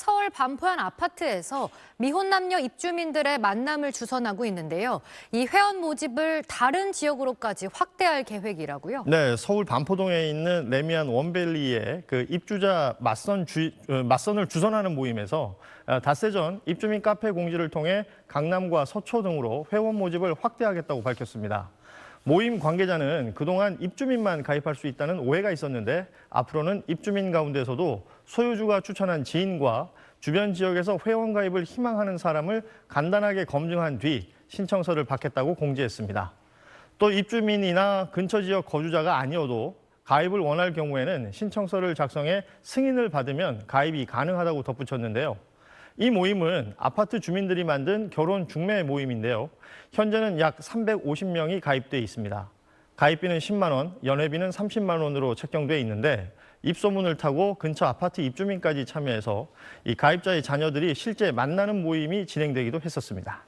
서울 반포 한 아파트에서 미혼 남녀 입주민들의 만남을 주선하고 있는데요. 이 회원 모집을 다른 지역으로까지 확대할 계획이라고요. 네, 서울 반포동에 있는 레미안 원밸리의 그 입주자 맞선 주, 어, 맞선을 주선하는 모임에서 어, 닷새 전 입주민 카페 공지를 통해 강남과 서초 등으로 회원 모집을 확대하겠다고 밝혔습니다. 모임 관계자는 그동안 입주민만 가입할 수 있다는 오해가 있었는데 앞으로는 입주민 가운데서도 소유주가 추천한 지인과 주변 지역에서 회원 가입을 희망하는 사람을 간단하게 검증한 뒤 신청서를 받겠다고 공지했습니다. 또 입주민이나 근처 지역 거주자가 아니어도 가입을 원할 경우에는 신청서를 작성해 승인을 받으면 가입이 가능하다고 덧붙였는데요. 이 모임은 아파트 주민들이 만든 결혼 중매 모임인데요. 현재는 약 350명이 가입돼 있습니다. 가입비는 10만 원, 연회비는 30만 원으로 책정돼 있는데 입소문을 타고 근처 아파트 입주민까지 참여해서 이 가입자의 자녀들이 실제 만나는 모임이 진행되기도 했었습니다.